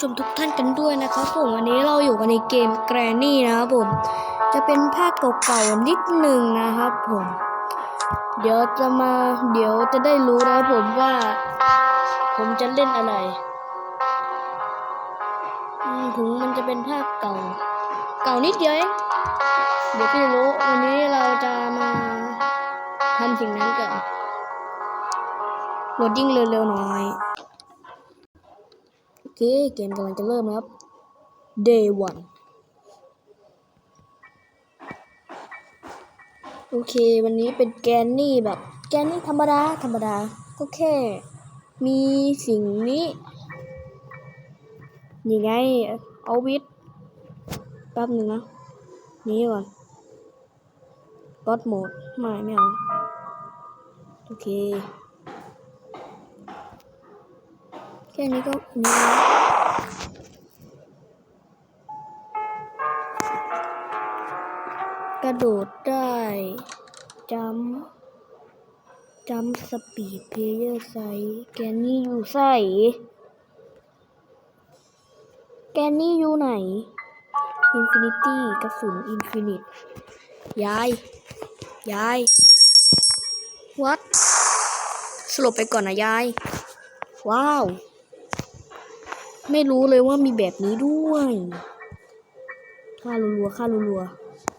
ชมทุกท่านกันด้วยนะครับผมวันนี้เราอยู่กันในเกมแกรนี่นะครับผม จะเป็นภาคเก่าๆนิดหนึ่งนะครับผม เดี๋ยวจะมาเดี๋ยวจะได้รู้นะครับผมว่า ผมจะเล่นอะไรถึงมันจะเป็นภาคเก่า เก่านิดเดียวเองเดี๋ยวพี่รู้วันนี้เราจะมาทำสิ่งนั้นกันโหลดดิ้งเร็วๆหน่อย เคเกมกำลังจะเริ่มครับ day one โอเค วันนี้เป็นแกนนี่แบบ แกนนี่ธรรมดา ธรรมดา ก็แค่ มีสิ่งนี้ นี่ไง เอาวิทแป๊บหนึ่งนะ นี่ก่อนก็ดโหมด ไม่ ไม่เอา โอเค แค่นี้ก็นี่แล้วกระโดดได้จัมจัมสปีดเพเยอร์ไซแกนนี่อยู่ใส่แกนนี่อยู่ไหนอินฟินิตี้กระสุนอินฟินิตยาย ยาย วัดสลบไปก่อนนะยาย ว้าว ไม่รู้เลยว่ามีแบบนี้ด้วยค่ารัวๆค่ารัว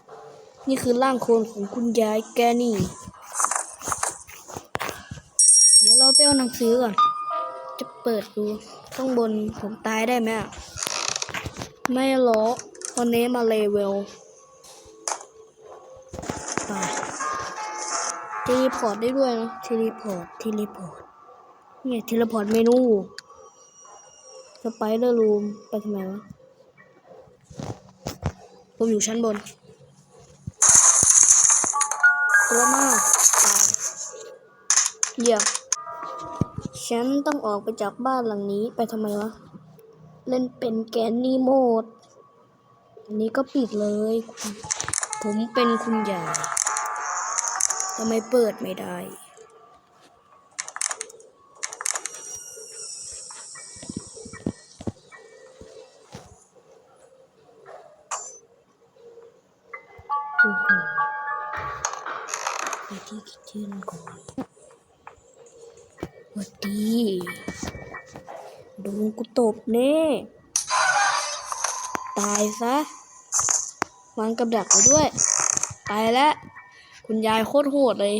ๆนี่คือร่างโคลนของคุณยายแกนี่ เดี๋ยวเราไปเอาหนังสือก่อน จะเปิดดูข้างบนผมตายได้ไหมอะไม่หรอกตอนนี้มาเลเวลไปเทเลพอร์ตได้ด้วยนะทเลพอร์ตทเลพอร์ตเนี่ยทเลพอร์ตเมนู สไปเดอร์รูมไปทำไมวะผมอยู่ชั้นบนตัวมากตายเยี่ยมฉันต้องออกไปจากบ้านหลังนี้ไปทำไมวะ เล่นเป็นแกนนี่โหมด อันนี้ก็ปิดเลย ผมเป็นคุณยายทำไมเปิดไม่ได้ โอ้โห ไปที่คิทเช่นก่อนวัดดีโดนกูตบแน่ ตายซะวางกับดักไว้ด้วย ตายแล้ว คุณยายโคตรโหดเลย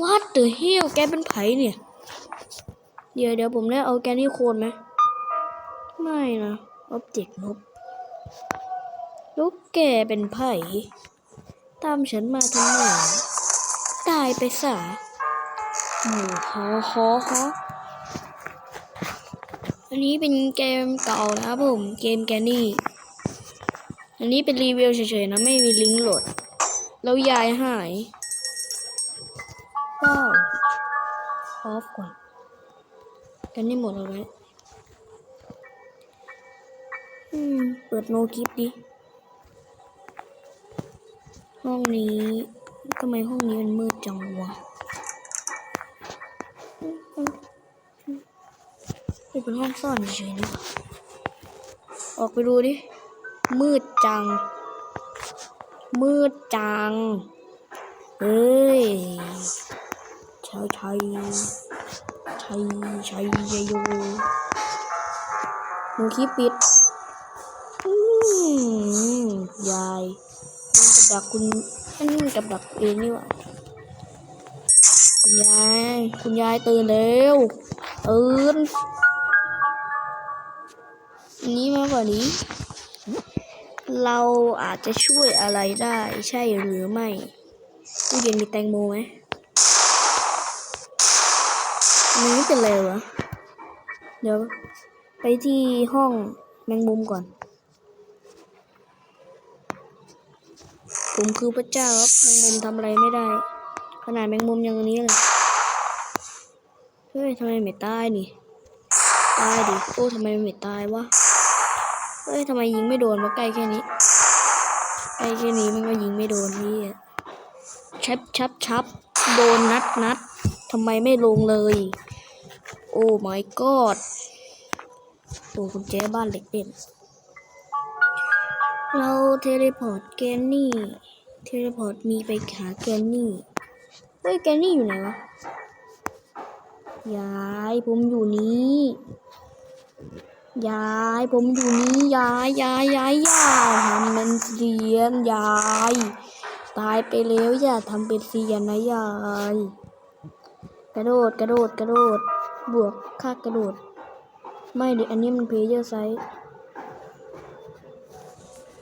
What the hell แกเป็นไผเนี่ย เดี๋ยวเดี๋ยวผมได้เอาแกนี่โคนไหม ไม่นะออบเจกต์นบ ลูกแกเป็นไผ่ตามฉันมาทำไมตายไปซะหมูฮอฮอฮออันนี้เป็นเกมเก่านะครับผมเกมแกนี่ อันนี้เป็นรีวิวเฉยๆนะไม่มีลิงก์โหลด แล้วยายหายว้าวออฟก่อนกันนี่หมดเอาไว้อืม เปิดโนคลิปดิ ห้องนี้ทำไมห้องนี้มันมืดจังวะนี่เป็นห้องซ่อนเฉยๆนี่ออกไปดูดิ มืดจัง มืดจัง เฮ้ยชัยชัยชัยชัยเยโยหนูขี้ปิด อืมยาย ดักคุณอันนี้กับดักเองนี่หว่าคุณยาย คุณยายตื่นเร็วตื่นนี้มากกว่านี้ เราอาจจะช่วยอะไรได้ใช่หรือไม่ตู้เย็นมีแตงโมไหมอันไม่เป็นไรวะเดี๋ยว ไปที่ห้องแมงมุมก่อน ผมคือพระเจ้าครับแมงมุมทำอะไรไม่ได้ ขนาดแมงมุมยังนี้เลยเฮ้ยทำไมไม่ตายนี่ตายดิโอ้ทำไมไม่ตายวะเฮ้ยทำไมยิงไม่โดนวะใกล้แค่นี้ใกล้แค่นี้มันก็ยิงไม่โดนนี่ชับชับชับโดนนัดนัดทำไมไม่ลงเลย โอ้ my god โอ้คุณเจ๊บ้านเหล็กเด่น เราเทเลพอร์ตแกนนี่เทเลพอร์ตมีไปหาแกนนี่เฮ้ยแกนนี่อยู่ไหนวะยายผมอยู่นี้ยายผมอยู่นี้ยายยายยายย่าทำเป็นเสียนยาย ตายไปแล้วอย่าทำเป็นเสียนนะยาย กระโดดกระโดดกระโดด บวกค่ากระโดด ไม่เดี๋ยวอันนี้มันเพเยอร์ไซส์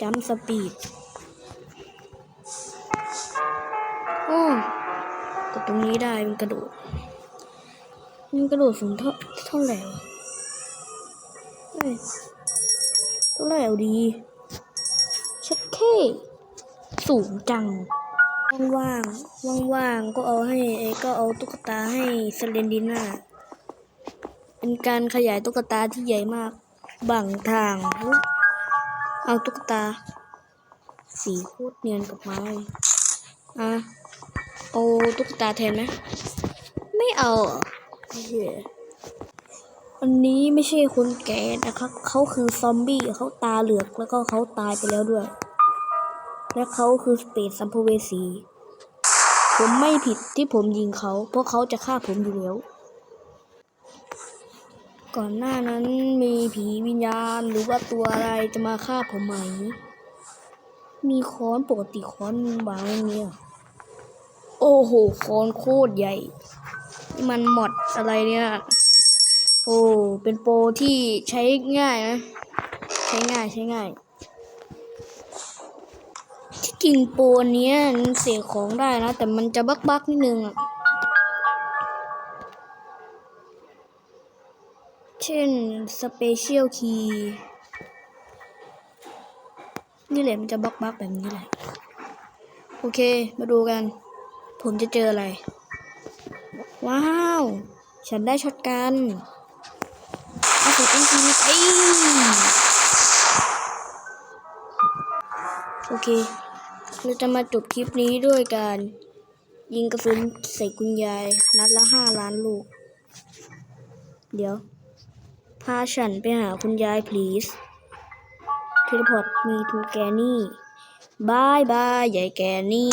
จัมสปีดโอ้แต่ตรงนี้ได้มันกระโดด มันกระโดดสูงเท่าเท่าไหร่วะเฮ้ยเท่าไหร่เอาดีชัดเท่สูงจัง ว่างๆ ว่างๆ ก็เอาให้เอ้ยก็เอาตุ๊กตาให้เซเลนดิน่า เป็นการขยายตุ๊กตาที่ใหญ่มาก บังทาง เอาตุ๊กตา สีโคตรเนียนกับไม้อะเอาตุ๊กตาแทนไหมไม่เอาเหี้ยอันนี้ไม่ใช่คนแก่นะครับ เขาคือซอมบี้เขาตาเหลือกแล้วก็เขาตายไปแล้วด้วย และเขาคือสเปซซัมภเวสี ผมไม่ผิดที่ผมยิงเขา เพราะเขาจะฆ่าผมอยู่แล้ว ก่อนหน้านั้นมีผีวิญญาณหรือว่าตัวอะไรจะมาฆ่าผมไหม มีค้อนปกติค้อนมึงวางเนี้ยโอ้โหค้อนโคตรใหญ่ นี่มันหมดอะไรเนี่ย โอ้ เป็นโปรที่ใช้ง่ายนะ ใช้ง่ายใช้ง่าย ที่จริงโปรเนี้ยเสียของได้นะ แต่มันจะบักบักนิดนึงอะ เช่น Special Key นี่แหละมันจะบักบักแบบนี้แหละ โอเค มาดูกัน ผมจะเจออะไร ว้าว ฉันได้ช็อตกันเอาสุดจริงๆไอโอเค เราจะมาจบคลิปนี้ด้วยการยิงกระสุนใส่คุณยาย นัดละห้าล้านลูก เดี๋ยว พาฉันไปหาคุณยาย please เทเลพอร์ตมีทูแกนี่บายบายยายแกนี่